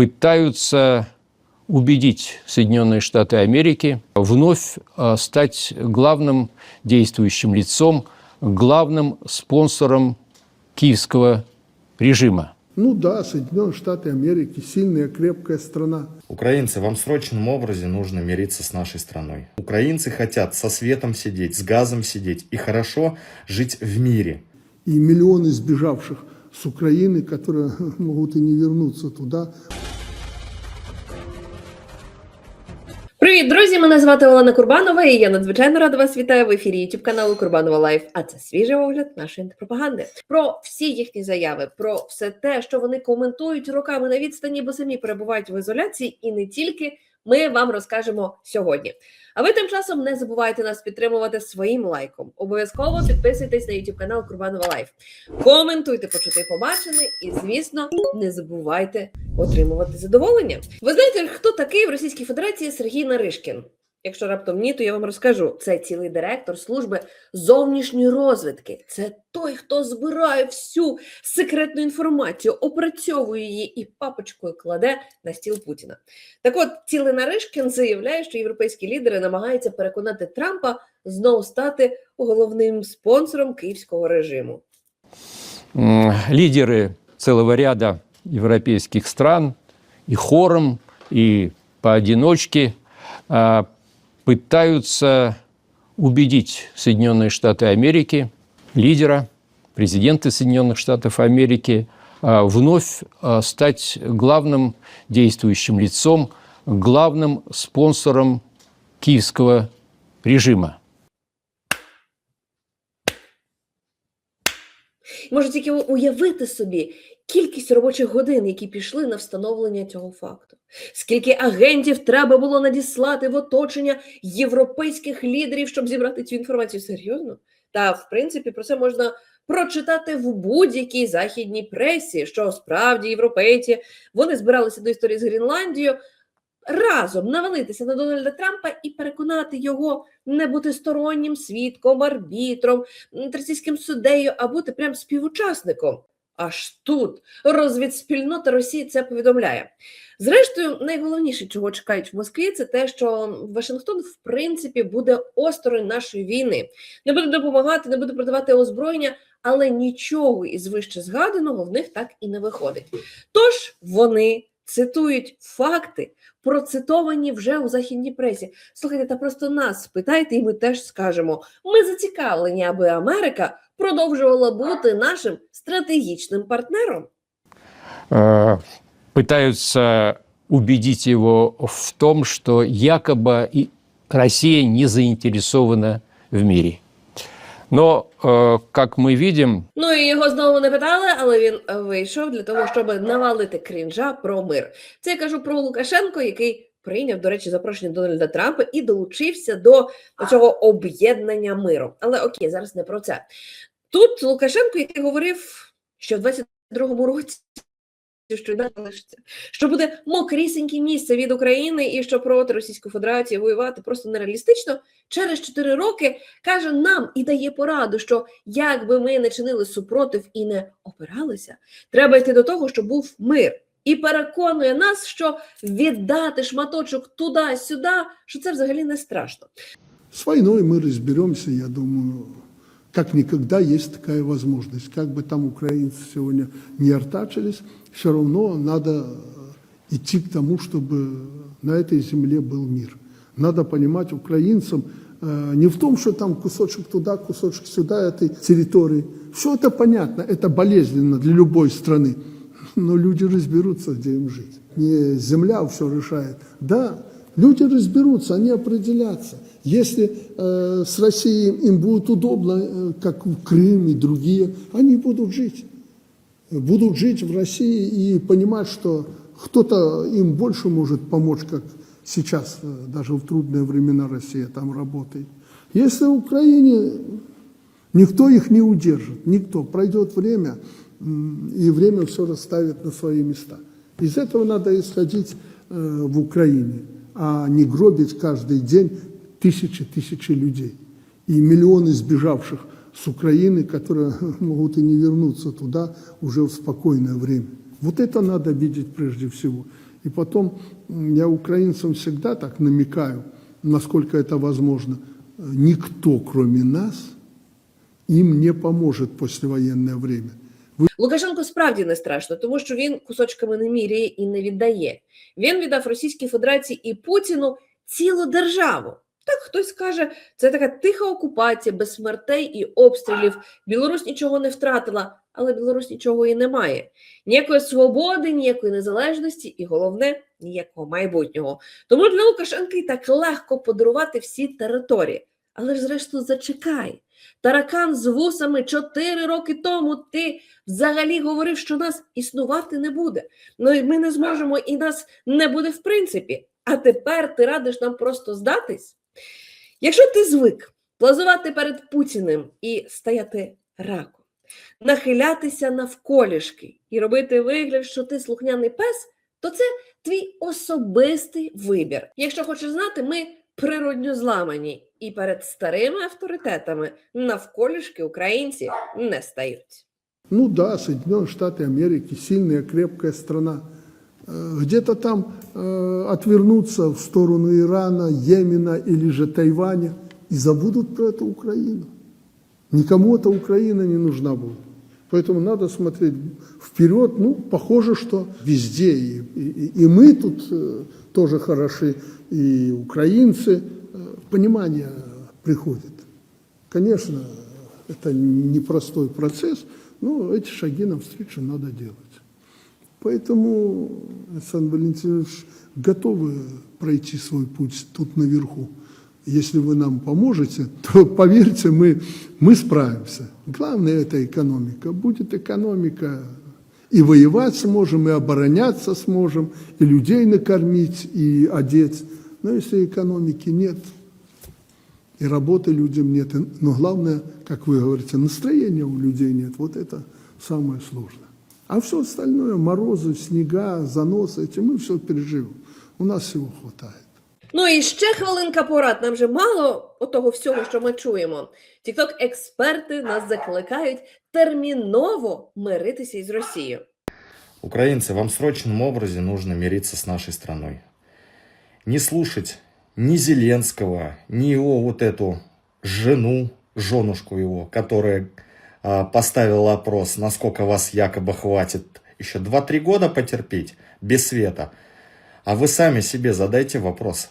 пытаются убедить Соединенные Штаты Америки вновь э, стать главным действующим лицом, главным спонсором киевского режима. Ну да, Соединенные Штаты Америки сильная, крепкая страна. Украинцы, вам в срочном образе нужно мириться с нашей страной. Украинцы хотят со светом сидеть, с газом сидеть и хорошо жить в мире. И миллионы сбежавших с Украины, которые могут и не вернуться туда. Привіт, друзі! Мене звати Олена Курбанова, і я надзвичайно рада вас вітаю в ефірі YouTube каналу Курбанова Лайф. А це свіжий огляд нашої антипропаганди. Про всі їхні заяви, про все те, що вони коментують роками на відстані, бо самі перебувають в ізоляції, і не тільки ми вам розкажемо сьогодні. А ви тим часом не забувайте нас підтримувати своїм лайком. Обов'язково підписуйтесь на YouTube канал Курбанова Лайф. Коментуйте, почути побачене, і звісно, не забувайте отримувати задоволення. Ви знаєте, хто такий в Російській Федерації Сергій Наришкін? Якщо раптом ні, то я вам розкажу. Це цілий директор служби зовнішньої розвідки. Це той, хто збирає всю секретну інформацію, опрацьовує її і папочкою кладе на стіл Путіна. Так от, цілий Наришкін заявляє, що європейські лідери намагаються переконати Трампа знову стати головним спонсором київського режиму. М, Лидеры целого ряда европейских стран и хором, и поодиночке а, пытаются убедить Соединенные Штаты Америки, лидера, президента Соединенных Штатов Америки, а, вновь а, стать главным действующим лицом, главным спонсором киевского режима. Можу тільки уявити собі кількість робочих годин, які пішли на встановлення цього факту. Скільки агентів треба було надіслати в оточення європейських лідерів, щоб зібрати цю інформацію серйозно? Та в принципі про це можна прочитати в будь-якій західній пресі, що справді європейці вони збиралися до історії з Гренландією. Разом навалитися на Дональда Трампа і переконати його не бути стороннім свідком, арбітром, м, російським суддею, а бути прям співучасником. Аж тут розвідспільнота Росії це повідомляє. Зрештою, найголовніше, чого чекають в Москві, це те, що Вашингтон, в принципі, буде осторонь нашої війни, не буде допомагати, не буде продавати озброєння, але нічого із вище згаданого в них так і не виходить. Тож вони цитують факти, процитовані вже у західній пресі. Слухайте, та просто нас спитайте, і ми теж скажемо: ми зацікавлені, аби Америка продовжувала бути нашим стратегічним партнером. э, пытаются убедить его в том, что якобы и Россия не заинтересована в мире. Но, э, как мы видим, Ну і його знову не питали, але він е, вийшов для того, щоб навалити крінжа про мир. Це я кажу про Лукашенко, який прийняв, до речі, запрошення Дональда Трампа і долучився до цього об'єднання миру. Але окей, зараз не про це. Тут Лукашенко, який говорив, що в 22-му році. Що й далі лишиться, що буде мокрісіньке місце від України, і що проти Російської Федерації воювати просто нереалістично. Через 4 роки каже нам і дає пораду, що як би ми не чинили супротив і не опиралися, треба йти до того, щоб був мир. І переконує нас, що віддати шматочок туди-сюди, що це взагалі не страшно. С войной мы разберемся, я думаю, как никогда есть такая возможность. Как бы там украинцы сегодня не артачились, все равно надо э, идти к тому, чтобы на этой земле был мир. Надо понимать украинцам э, не в том, что там кусочек туда, кусочек сюда этой территории. Все это понятно, это болезненно для любой страны. Но люди разберутся, где им жить. Не земля все решает. Да, люди разберутся, они определятся. Если э, с Россией им будет удобно, э, как в Крым и другие, они будут жить. Будут жить в России и понимать, что кто-то им больше может помочь, как сейчас, э, даже в трудные времена Россия там работает. Если в Украине Никто их не удержит, никто. Пройдет время, и время все расставит на свои места. Из этого надо исходить э, в Украине, а не гробить каждый день тысячи-тысячи людей. И миллионы сбежавших с Украины, которые могут и не вернуться туда уже в спокойное время. Вот это надо видеть прежде всего. И потом я украинцам всегда так намекаю, насколько это возможно. Никто, кроме нас, им не поможет послевоенное время. Лукашенко справді не страшно, тому що він кусочками не міряє і не віддає. Він віддав Російській Федерації і Путіну цілу державу. Так хтось скаже, це така тиха окупація без смертей і обстрілів. Білорусь нічого не втратила, але Білорусь нічого і не має. Ніякої свободи, ніякої незалежності, і головне ніякого майбутнього. Тому для Лукашенка і так легко подарувати всі території. Але ж, зрештою, зачекай. Таракан з вусами чотири роки тому ти взагалі говорив, що нас існувати не буде. Ну і ми не зможемо, і нас не буде в принципі. А тепер ти радиш нам просто здатись? Якщо ти звик плазувати перед Путіним і стояти раком, нахилятися навколішки і робити вигляд, що ти слухняний пес, то це твій особистий вибір. Якщо хочеш знати, ми природньо зламані, і перед старими авторитетами навколішки українці не стають. Ну да, Соединенные Штаты Америки, сильная, крепкая страна. Э, Где-то там э, отвернуться в сторону Ирана, Йемена или же Тайваня и забудут про эту Украину. Никому эта Украина не нужна будет. Поэтому надо смотреть вперед. Ну, похоже, что везде. И, и- и мы тут э, тоже хороши, и украинцы. Э, Понимание приходит. Конечно, это непростой процесс, но эти шаги навстречу надо делать. Поэтому, Александр Валентинович, готовы пройти свой путь тут наверху. Если вы нам поможете, то, поверьте, мы, мы справимся. Главное – это экономика. Будет экономика, и воевать сможем, и обороняться сможем, и людей накормить, и одеть. Но если экономики нет, и работы людям нет, но главное, как вы говорите, настроения у людей нет. Вот это самое сложное. А все остальное, морозы, снега, заносы, эти мы все переживем. У нас всего хватает. Ну і ще хвилинка порад. Нам же мало отого всього, що ми чуємо. Тікток експерти нас закликають терміново миритися із Росією. Украинцы, вам в срочном образе нужно мириться с нашей страной. Не слушать ни Зеленского, ни его вот эту жену, женушку его, которая а, поставила опрос, насколько вас якобы хватит еще 2-3 года потерпеть без света. А вы сами себе задайте вопрос.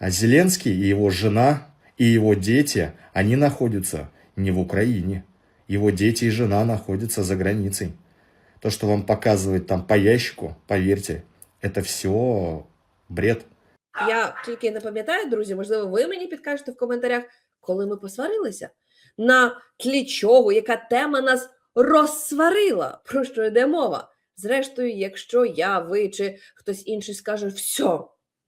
А Зеленский и его жена, и его дети, они находятся не в Украине. Его дети и жена находятся за границей. То, что вам показывают там по ящику, поверьте, это все бред. Я тільки не пам'ятаю, друзі, можливо, ви мені підкажете в коментарях, коли ми посварилися, на тлі чого, яка тема нас розсварила, про що йде мова. Зрештою, якщо я, ви чи хтось інший скаже все,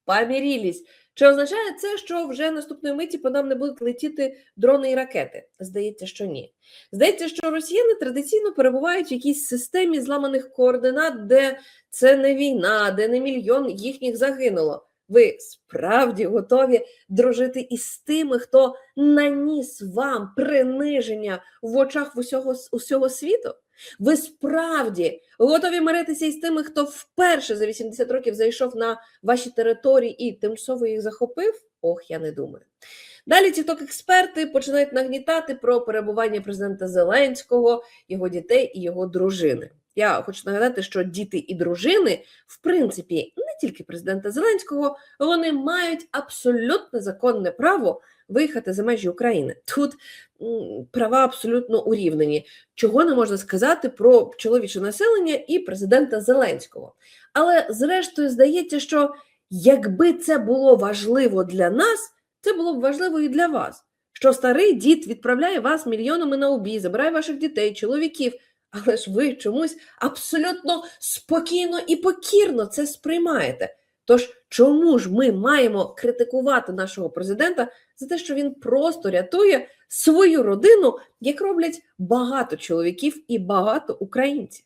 помірілись, чи означає це, що вже наступної миті по нам не будуть летіти дрони і ракети? Здається, що ні. Здається, що росіяни традиційно перебувають в якійсь системі зламаних координат, де це не війна, де не мільйон їхніх загинуло. Ви справді готові дружити із тими, хто наніс вам приниження в очах усього, усього світу? Ви справді готові миритися із тими, хто вперше за 80 років зайшов на ваші території і тимчасово їх захопив? Ох, я не думаю. Далі тікток експерти починають нагнітати про перебування президента Зеленського, його дітей і його дружини. Я хочу нагадати, що діти і дружини, в принципі, не тільки президента Зеленського, вони мають абсолютно законне право виїхати за межі України. Тут права абсолютно урівнені. Чого не можна сказати про чоловіче населення і президента Зеленського. Але зрештою здається, що якби це було важливо для нас, це було б важливо і для вас. Що старий дід відправляє вас мільйонами на обій, забирає ваших дітей, чоловіків. Але ж ви чомусь абсолютно спокійно і покірно це сприймаєте. Тож чому ж ми маємо критикувати нашого президента за те, що він просто рятує свою родину, як роблять багато чоловіків і багато українців?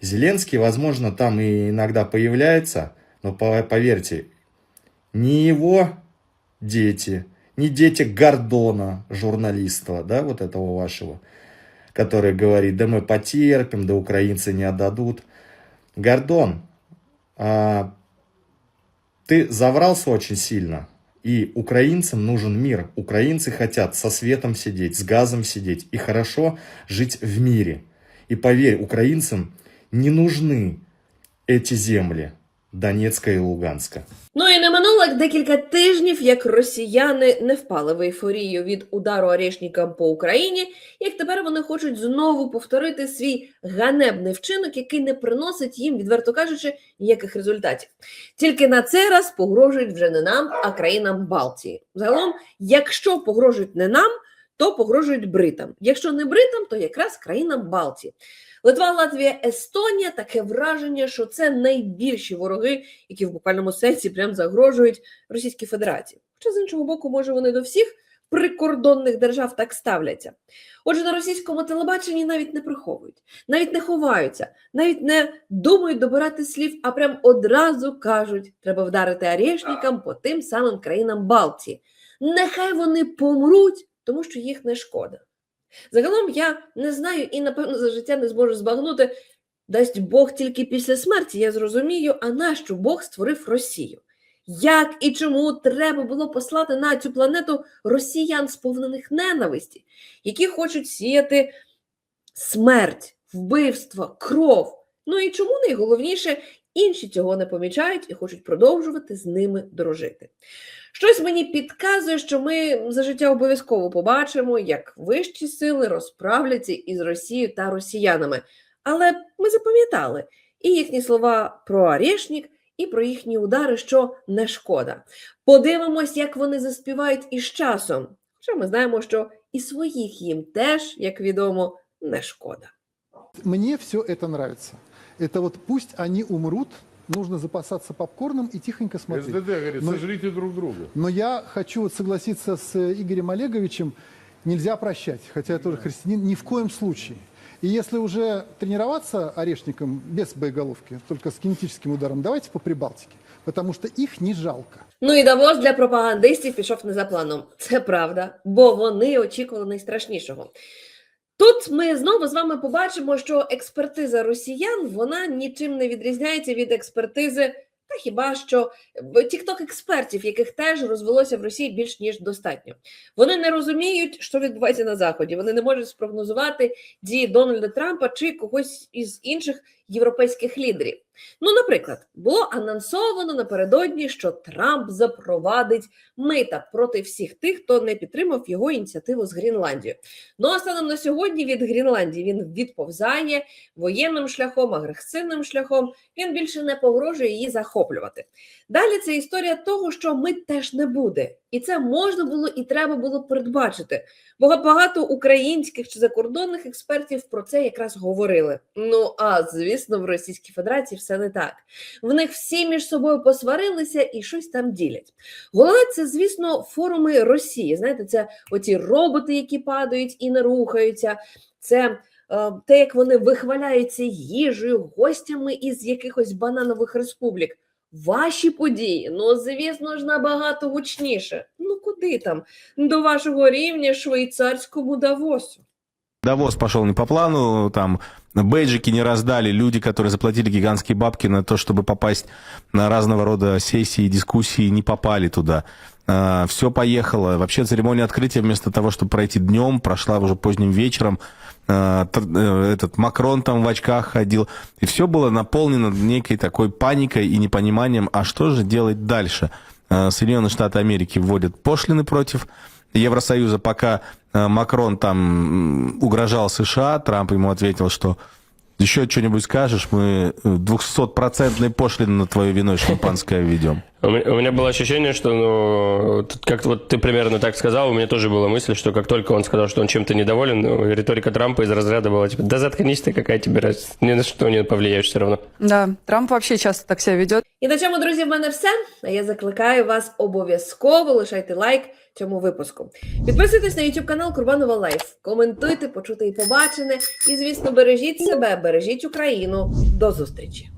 Зеленский, возможно, там и иногда появляется, но по- поверьте, не его дети, не дети Гордона, журналиста, да, вот этого вашего, который говорит, да мы потерпим, да украинцы не отдадут. Гордон, А, ты заврался очень сильно. И украинцам нужен мир. Украинцы хотят со светом сидеть, с газом сидеть и хорошо жить в мире. И поверь, украинцам не нужны эти земли Донецка и Луганска. Ну і не минуло декілька тижнів, як росіяни не впали в ейфорію від удару Орешнікам по Україні, як тепер вони хочуть знову повторити свій ганебний вчинок, який не приносить їм, відверто кажучи, ніяких результатів. Тільки на цей раз погрожують вже не нам, а країнам Балтії. Загалом, якщо погрожують не нам, то погрожують бритам. Якщо не бритам, то якраз країнам Балтії. Литва, Латвія, Естонія таке враження, що це найбільші вороги, які в буквальному сенсі прям загрожують Російській Федерації. Хоча з іншого боку, може вони до всіх прикордонних держав так ставляться. Отже, на російському телебаченні навіть не приховують, навіть не ховаються, навіть не думають добирати слів, а прям одразу кажуть, треба вдарити арешникам по тим самим країнам Балтії. Нехай вони помруть, тому що їх не шкода. Загалом я не знаю і, напевно, за життя не зможу збагнути, дасть Бог тільки після смерті, я зрозумію, а нащо Бог створив Росію? Як і чому треба було послати на цю планету росіян, сповнених ненависті, які хочуть сіяти смерть, вбивство, кров? Ну і чому найголовніше, інші цього не помічають і хочуть продовжувати з ними дружити. Щось мені підказує, що ми за життя обов'язково побачимо, як вищі сили розправляться із Росією та росіянами. Але ми запам'ятали і їхні слова про Орешнік, і про їхні удари, що не шкода. Подивимось, як вони заспівають із часом. Хоча ми знаємо, що і своїх їм теж, як відомо, не шкода. Мне все это нравится. Это вот пусть они умрут, нужно запасаться попкорном и тихонько смотреть. СДД говорит, Но- сожрите друг друга. Но я хочу вот согласиться с э, Игорем Олеговичем, нельзя прощать, хотя я тоже христианин, ни в коем случае. И если уже тренироваться орешником без боеголовки, только с кинетическим ударом, давайте по Прибалтике, потому что их не жалко. Ну і Давос для пропагандистів пішов не за планом. Це правда, бо вони очікували найстрашнішого. Тут ми знову з вами побачимо, що експертиза росіян вона нічим не відрізняється від експертизи, та хіба що тікток експертів, яких теж розвелося в Росії більш ніж достатньо. Вони не розуміють, що відбувається на заході. Вони не можуть спрогнозувати дії Дональда Трампа чи когось із інших європейських лідерів. Ну, наприклад, було анонсовано напередодні, що Трамп запровадить мита проти всіх тих, хто не підтримав його ініціативу з Грінландією. Ну а станом на сьогодні від Грінландії він відповзає воєнним шляхом, агресивним шляхом. Він більше не погрожує її захоплювати. Далі це історія того, що мит теж не буде, і це можна було і треба було передбачити. Бо багато українських чи закордонних експертів про це якраз говорили. Ну а звісно, в Російській Федерації все не так. В них всі між собою посварилися і щось там ділять. Головне, це, звісно, форуми Росії. Знаєте, це оті роботи, які падають і не рухаються. Це е, те, як вони вихваляються їжею, гостями із якихось бананових республік. Ваші події, ну звісно ж, набагато гучніше. Ну куди там? До вашого рівня швейцарському Давосу. Давос пошел не по плану, там бейджики не раздали, люди, которые заплатили гигантские бабки на то, чтобы попасть на разного рода сессии, дискуссии, не попали туда. все поехало. Вообще церемония открытия вместо того, чтобы пройти днем, прошла уже поздним вечером. А, э, этот Макрон там в очках ходил. И все было наполнено некой такой паникой и непониманием, а что же делать дальше? А, Соединенные Штаты Америки вводят пошлины против Евросоюза, пока э, Макрон там угрожал США, Трамп ему ответил, что еще что-нибудь скажешь, мы э, 200-процентной пошлины на твое вино шампанское введем. У меня, было ощущение, что, ну, как вот ты примерно так сказал, у меня тоже была мысль, что как только он сказал, что он чем-то недоволен, ну, риторика Трампа из разряда была типа, да заткнись ты, какая тебе разница, ни на что не повлияешь все равно. Да, Трамп вообще часто так себя ведет. І на цьому, друзі, в мене все. А я закликаю вас обов'язково лишайте лайк цьому випуску. Підписуйтесь на YouTube канал Курбанова Лайф, коментуйте, почути і побачене. І, звісно, бережіть себе, бережіть Україну. До зустрічі!